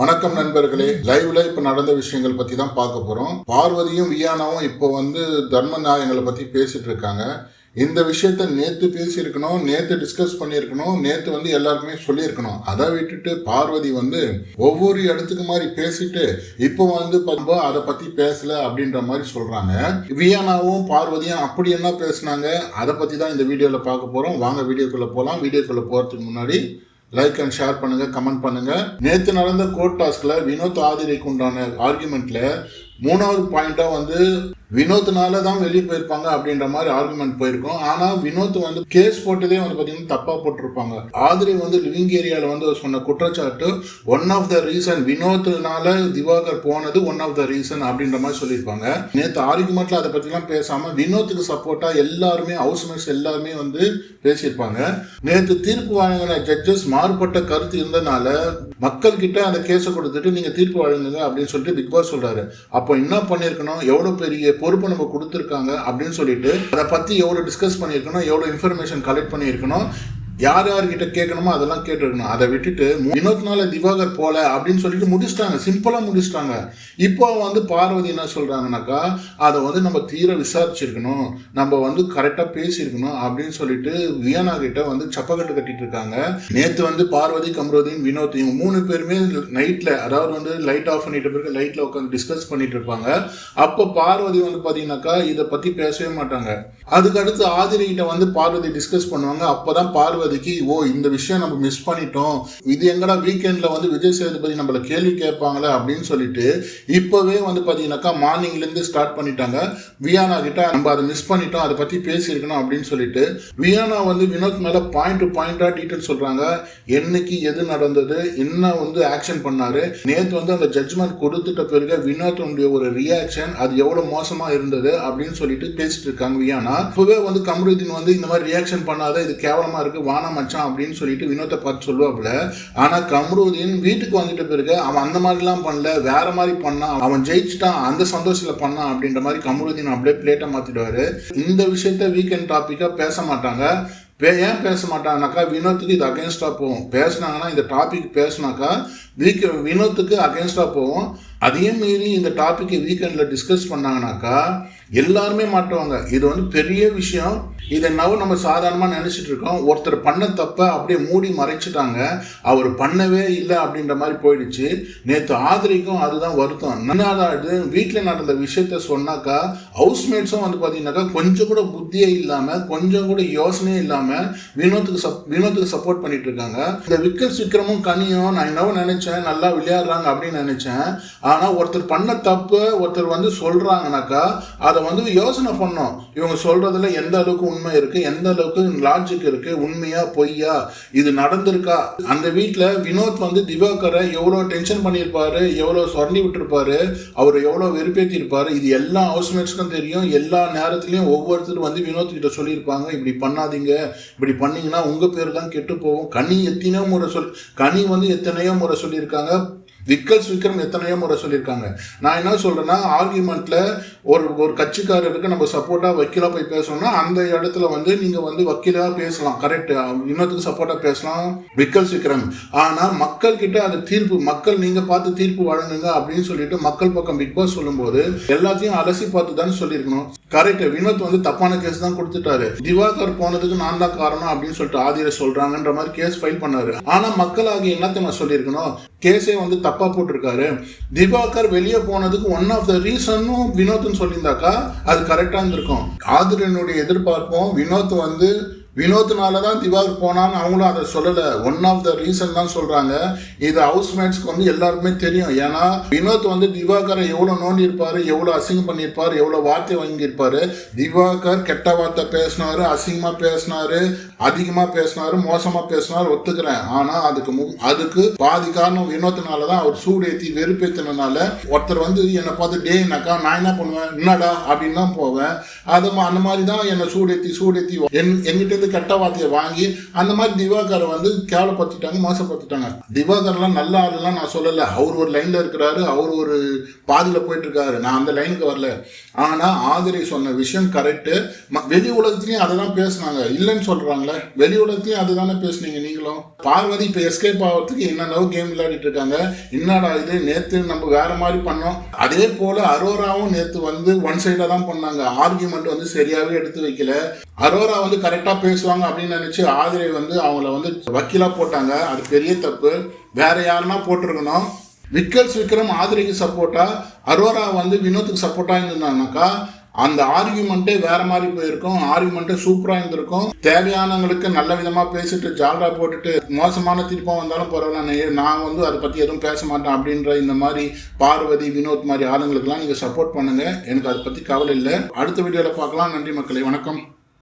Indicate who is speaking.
Speaker 1: வணக்கம் நண்பர்களே. லைவ்ல இப்ப நடந்த விஷயங்கள் பத்தி தான் பார்க்க போறோம். பார்வதியும் வியானாவும் இப்போ வந்து தர்ம நியாயங்களை பத்தி பேசிட்டு இருக்காங்க. இந்த விஷயத்த நேத்து பேசியிருக்கணும் நேத்து டிஸ்கஸ் பண்ணியிருக்கணும் நேத்து வந்து எல்லாருக்குமே சொல்லியிருக்கணும். அதை விட்டுட்டு பார்வதி வந்து ஒவ்வொரு இடத்துக்கு மாதிரி பேசிட்டு இப்போ வந்து நம்ம அதை பத்தி பேசல அப்படின்ற மாதிரி சொல்றாங்க. வியானாவும் பார்வதியும் அப்படி என்ன பேசுனாங்க? அதை பத்தி தான் இந்த வீடியோல பார்க்க போறோம். வாங்க வீடியோக்குள்ள போகலாம் வீடியோக்குள்ள போறதுக்கு முன்னாடி லைக் அண்ட் ஷேர் பண்ணுங்க கமெண்ட் பண்ணுங்க. நேத்து நடந்த கோர்ட் டாஸ்க்ல வினோத் ஆதிரைக்கு உண்டான ஆர்குமெண்ட்ல மூணாவது பாயிண்டா வந்து வினோத்னால தான் வெளியே போயிருப்பாங்க அப்படின்ற மாதிரி ஆர்குமெண்ட் போயிருக்கும். ஆனா வினோத் வந்து கேஸ் போட்டதே வந்து பாத்தீங்கன்னா தப்பா போட்டிருப்பாங்க. ஆதிரி வந்து லிவிங் ஏரியால வந்து சொன்ன குற்றச்சாட்டு ஒன் ஆஃப் த ரீசன் வினோத்னால திவாகர் போனது ஒன் ஆஃப் த ரீசன் அப்படின்ற மாதிரி சொல்லியிருப்பாங்க. நேத்து ஆர்குமெண்ட்ல அதை பற்றிலாம் பேசாம வினோத்துக்கு சப்போர்ட்டா எல்லாருமே ஹவுஸ்மேட்ஸ் எல்லாருமே வந்து பேசியிருப்பாங்க. நேத்து தீர்ப்பு வழங்கின ஜட்ஜஸ் மாறுபட்ட கருத்து இருந்தனால மக்கள் கிட்ட அந்த கேஸை கொடுத்துட்டு நீங்க தீர்ப்பு வழங்குங்க அப்படின்னு சொல்லிட்டு பிக் பாஸ் சொல்றாரு. அப்போ என்ன பண்ணியிருக்கணும்? எவ்வளவு பெரிய பொறுப்பு நம்ம கொடுத்துருக்காங்க அப்படின்னு சொல்லிட்டு அதை பற்றி எவ்வளோ டிஸ்கஸ் பண்ணியிருக்கணும் எவ்வளோ இன்ஃபர்மேஷன் கலெக்ட் பண்ணியிருக்கணும் யார் யார்கிட்ட கேட்கணுமோ அதெல்லாம் கேட்டுருக்கணும். அதை விட்டுட்டு வினோத்னால திவாகர் போல அப்படின்னு சொல்லிட்டு முடிச்சிட்டாங்க. சிம்பிளாக முடிச்சிட்டாங்க. இப்போ வந்து பார்வதி என்ன சொல்கிறாங்கனாக்கா அதை வந்து நம்ம தீர விசாரிச்சிருக்கணும். நம்ம வந்து கரெக்டாக பேசியிருக்கணும் அப்படின்னு சொல்லிட்டு வியனா கிட்ட வந்து சப்பக்கட்டு கட்டிட்டு இருக்காங்க நேற்று வந்து பார்வதி கம்ரோதியும் வினோத் இவங்க மூணு பேருமே நைட்டில் அதாவது வந்து லைட் ஆஃப் பண்ணிட்ட பிறகு லைட்டில் உட்காந்து டிஸ்கஸ் பண்ணிட்டு இருப்பாங்க அப்போ பார்வதி வந்து பார்த்தீங்கன்னாக்கா இதை பற்றி பேசவே மாட்டாங்க. அதுக்கு அடுத்து ஆதிரி கிட்ட வந்து பார்வதி டிஸ்கஸ் பண்ணுவாங்க. அப்பதான் பார்வதிக்கு ஓ இந்த விஷயம் நம்ம மிஸ் பண்ணிட்டோம். இது எங்கடா வீக்கெண்ட்ல வந்து விஜய் சேதுபதி நம்மள கேள்வி கேட்பாங்களே? அப்படின்னு சொல்லிட்டு இப்போவே வந்து பார்த்தீங்கன்னாக்கா மார்னிங்லேருந்து ஸ்டார்ட் பண்ணிட்டாங்க. வியானா கிட்ட நம்ம அதை மிஸ் பண்ணிட்டோம். அதை பற்றி பேசியிருக்கணும். அப்படின்னு சொல்லிட்டு வியானா வந்து வினோத் மேலே பாயிண்ட் டு பாயிண்டாக டீட்டெயில் சொல்கிறாங்க என்னைக்கு எது நடந்தது என்ன வந்து ஆக்ஷன் பண்ணாரு? நேற்று வந்து அந்த ஜட்ஜ்மெண்ட் கொடுத்துட்ட பிறகு வினோத்துடைய ஒரு ரியாக்ஷன் அது எவ்வளோ மோசமாக இருந்தது அப்படின்னு சொல்லிட்டு பேசிட்டு இருக்காங்க வியானா. இப்போவே வந்து கமருதீன் வந்து இந்த மாதிரி ரியாக்ஷன் பண்ணாத இது கேவலமாக இருக்கு வானா மச்சான் அப்படின்னு சொல்லிட்டு வினோத்தை பார்த்து சொல்லுவாப்புல ஆனால் கம்ருதீன் வீட்டுக்கு வந்துட்டு பிறகு அவன் அந்த மாதிரிலாம் பண்ணல வேற மாதிரி பண்ணான் அவன் ஜெயிச்சிட்டான் அந்த சந்தோஷத்தில் பண்ணான் அப்படின்ற மாதிரி கமருதீன் அப்படியே பிளேட்டை மாற்றிடுவாரு இந்த விஷயத்த வீக்கெண்ட் டாப்பிக்காக பேச மாட்டாங்க. பே- ஏன் பேச மாட்டாங்கனாக்கா வினோத்துக்கு இது அகேன்ஸ்டாக போகும். பேசினாங்கன்னா இந்த டாபிக் பேசினாக்கா வீக் வினோத்துக்கு அகேன்ஸ்டாக போகும் அதையும் மீறி இந்த டாப்பிக்கை வீக்கெண்டில் டிஸ்கஸ் பண்ணாங்கனாக்கா எல்லாருமே மாட்டுவாங்க. இது வந்து பெரிய விஷயம். இதை நவ நம்ம சாதாரணமாக நினச்சிட்டு இருக்கோம். ஒருத்தர் பண்ண தப்ப அப்படியே மூடி மறைச்சிட்டாங்க. அவர் பண்ணவே இல்லை அப்படின்ற மாதிரி போயிடுச்சு. நேற்று ஆதரிக்கும் அதுதான் வருத்தம். என்னது வீட்டில் நடந்த விஷயத்த சொன்னாக்கா ஹவுஸ்மேட்ஸும் வந்து பார்த்தீங்கன்னாக்கா கொஞ்சம் கூட புத்தியே இல்லாமல் கொஞ்சம் கூட யோசனையே இல்லாமல் வினோத்துக்கு சப் வினோத்துக்கு சப்போர்ட் பண்ணிட்டு இருக்காங்க. இந்த விக்கல் சிக்கிரமும் கனியும் நான் என்னவோ நினைச்சேன் நல்லா விளையாடுறாங்க அப்படின்னு நினைச்சேன். ஆனால் ஒருத்தர் பண்ண தப்பு ஒருத்தர் வந்து சொல்றாங்கனாக்கா அதை வந்து யோசனை பண்ணோம். இவங்க சொல்றதுல எந்த அளவுக்கு உண்மை இருக்கு எந்த அளவுக்கு லாஜிக் இருக்கு உண்மையா பொய்யா இது நடந்திருக்கா? அந்த வீட்டில் வினோத் வந்து திவாகரை எவ்வளோ டென்ஷன் பண்ணியிருப்பாரு எவ்வளோ சொரண்டி விட்டுருப்பாரு அவர் எவ்வளோ வெறுப்பேற்றிருப்பாரு இது எல்லா ஹவுஸ்மேட்ஸ்க்கும் தெரியும் எல்லா நேரத்துலையும் ஒவ்வொருத்தரும் வந்து வினோத் கிட்ட சொல்லியிருப்பாங்க இப்படி பண்ணாதீங்க இப்படி பண்ணீங்கன்னா உங்க பேர் தான் கெட்டு போகும். கனி எத்தனையோ முறை சொல் கனி வந்து எத்தனையோ முறை சொல்லியிருக்காங்க. விக்கல்ஸ் விக்ரம் எத்தனையோ முறை சொல்லியிருக்காங்க. நான் என்ன சொல்றேன்னா ஆர்கியூமெண்ட்டில் ஒரு ஒரு கட்சிக்காரருக்கு நம்ம சப்போர்ட்டாக வக்கீலாக போய் பேசணும்னா அந்த இடத்துல வந்து நீங்கள் வந்து வக்கீலாக பேசலாம். கரெக்டு இன்னொருத்துக்கு சப்போர்ட்டாக பேசலாம். விக்கல்ஸ் விக்ரம் ஆனால் மக்கள்கிட்ட அந்த தீர்ப்பு மக்கள் நீங்கள் பார்த்து தீர்ப்பு வழங்குங்க அப்படின்னு சொல்லிட்டு மக்கள் பக்கம் பிக் பாஸ் சொல்லும்போது எல்லாத்தையும் அலசி பார்த்து தான் சொல்லியிருக்கணும். கரெக்ட் வினோத் வந்து தப்பான கேஸ் தான் கொடுத்துட்டாரு. திவாகர் போனதுக்கு நான் தான் காரணம் அப்படின்னு சொல்லிட்டு ஆதிர சொல்கிறாங்கன்ற மாதிரி கேஸ் ஃபைல் பண்ணாரு. ஆனா மக்களாகி என்னத்தை நான் சொல்லியிருக்கணும்? கேஸே வந்து தப்பாக போட்டிருக்காரு. திவாகர் வெளியே போனதுக்கு ஒன் ஆஃப் த ரீசனும் வினோத்னு சொல்லியிருந்தாக்கா அது கரெக்டாக இருந்திருக்கும். ஆதிரனுடைய எதிர்பார்ப்பும் வினோத் வந்து வினோத்னால தான் திவாகர் போனான்னு அவங்களும் அதை சொல்லலை. ஒன் ஆஃப் த ரீசன் தான் சொல்கிறாங்க இது ஹவுஸ்மேட்ஸ்க்கு வந்து எல்லாருக்குமே தெரியும். ஏன்னா வினோத் வந்து திவாகரை எவ்வளோ நோண்டியிருப்பார் எவ்வளோ அசிங்கம் பண்ணியிருப்பார் எவ்வளோ வார்த்தை வாங்கியிருப்பார். திவாகர் கெட்ட வார்த்தை பேசினார் அசிங்கமாக பேசினாரு அதிகமாக பேசினார் மோசமாக பேசினார் ஒத்துக்கிறேன். ஆனால் அதுக்கு மு- அதுக்கு பாதி காரணம் வினோத்தினால தான் அவர் சூடேத்தி வெறுப்பேத்தினால ஒருத்தர் வந்து என்னை பார்த்து டே என்னக்கா நான் என்ன பண்ணுவேன்? என்னடா? அப்படின்னு தான் போவேன். அது மா- அந்த மாதிரி தான் என்னை சூடேத்தி சூடேத்தி என் என்கிட்ட இருந்து கெட்ட வார்த்தையை வாங்கி அந்த மாதிரி திவாகரை வந்து கேவலப்படுத்திட்டாங்க மோசப்படுத்திட்டாங்க. திவாகர்லாம் நல்ல ஆளுலாம் நான் சொல்லலை. அவர் ஒரு லைனில் இருக்கிறாரு அவர் ஒரு பாதியில் போயிட்டு இருக்காரு நான் அந்த லைனுக்கு வரல. ஆனால் ஆதிரை சொன்ன விஷயம் கரெக்டு வெளி உலகத்துலேயும் அதை தான் பேசுனாங்க. இல்லைன்னு சொல்கிறாங்களே வெளி உலகத்துலயும் அதுதானே பேசுனீங்க நீங்களும்? பார்வதி இப்போ எஸ்கேப் ஆகிறதுக்கு என்னென்னவோ கேம் விளையாடிட்டு இருக்காங்க. என்னடா இது நேற்று நம்ம வேற மாதிரி பண்ணோம். அதே போல் அரோராவும் நேற்று வந்து ஒன் சைடாக தான் பண்ணாங்க. ஆர்கியூமெண்ட் வந்து சரியாகவே எடுத்து வைக்கல. அரோரா வந்து கரெக்டாக பேச பேசுவாங்க அப்படின்னு நினச்சி ஆதிரை வந்து அவங்கள வந்து வக்கீலாக போட்டாங்க. அது பெரிய தப்பு. வேற யாருன்னா போட்டிருக்கணும். விக்கல்ஸ் விக்ரம் ஆதிரைக்கு சப்போர்ட்டா அரோரா வந்து வினோத்துக்கு சப்போர்ட்டாக இருந்திருந்தாங்கனாக்கா அந்த ஆர்கியூமெண்ட்டே வேற மாதிரி போயிருக்கும். ஆர்கியூமெண்ட்டே சூப்பராக இருந்திருக்கும். தேவையானவங்களுக்கு நல்ல விதமாக பேசிட்டு ஜால்ரா போட்டுட்டு மோசமான தீர்ப்பம் வந்தாலும் பரவாயில்ல நான் வந்து அதை பற்றி எதுவும் பேச மாட்டேன் அப்படின்ற இந்த மாதிரி பார்வதி வினோத் மாதிரி ஆளுங்களுக்கெல்லாம் நீங்கள் சப்போர்ட் பண்ணுங்கள் எனக்கு அதை பற்றி கவலை இல்லை. அடுத்த வீடியோல பார்க்கலாம். நன்றி மக்களே. வணக்கம்.